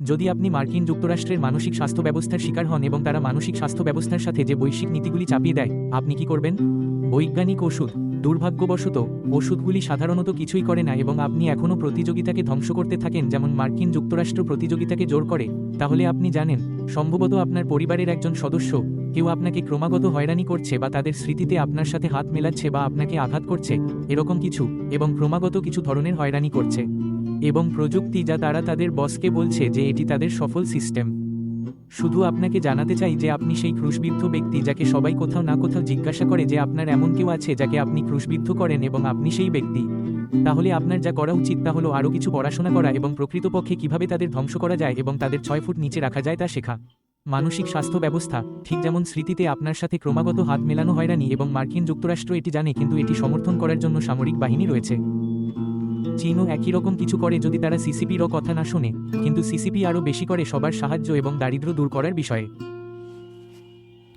যদি আপনি মার্কিন যুক্তরাষ্ট্রের মানসিক স্বাস্থ্য ব্যবস্থার শিকার হন এবং তারা মানসিক স্বাস্থ্য ব্যবস্থার সাথে যে বৈশ্বিক নীতিগুলি চাপিয়ে দেয়, আপনি কি করবেন? বৈজ্ঞানিক ওষুধ, দুর্ভাগ্যবশত, ওষুধগুলি সাধারণত কিছুই করে না এবং আপনি এখনও প্রতিযোগিতাকে ধ্বংস করতে থাকেন যেমন মার্কিন যুক্তরাষ্ট্র প্রতিযোগিতাকে জোর করে। তাহলে আপনি জানেন, সম্ভবত আপনার পরিবারের একজন সদস্য, কেউ আপনাকে ক্রমাগত হয়রানি করছে বা তাদের স্মৃতিতে আপনার সাথে হাত মেলাচ্ছে বা আপনাকে আঘাত করছে, এরকম কিছু, এবং ক্রমাগত কিছু ধরনের হয়রানি করছে। এবং প্রযুক্তি যা তারা তাদের বসকে বলছে যে এটি তাদের সফল সিস্টেম। শুধু আপনাকে জানাতে চাই যে আপনি সেই ক্রুশবিদ্ধ ব্যক্তি যাকে সবাই কোথাও না কোথাও জিজ্ঞাসা করে যে আপনার এমন কেউ আছে যাকে আপনি ক্রুশবিদ্ধ করেন এবং আপনি সেই ব্যক্তি। তাহলে আপনার যা করা উচিত তা হলো আরও কিছু পড়াশোনা করা এবং প্রকৃতপক্ষে কীভাবে তাদের ধ্বংস করা যায় এবং তাদের ছয় ফুট নিচে রাখা যায় তা শেখা। মানসিক স্বাস্থ্য ব্যবস্থা, ঠিক যেমন স্মৃতিতে আপনার সাথে ক্রমাগত হাত মেলানো হয়রানি এবং মার্কিন যুক্তরাষ্ট্র এটি জানে কিন্তু এটি সমর্থন করার জন্য সামরিক বাহিনী রয়েছে। চীনও একই রকম কিছু করে যদি তারা সিসিপিরও কথা না শোনে, কিন্তু সিসিপি আরও বেশি করে সবার সাহায্য এবং দারিদ্র দূর করার বিষয়ে।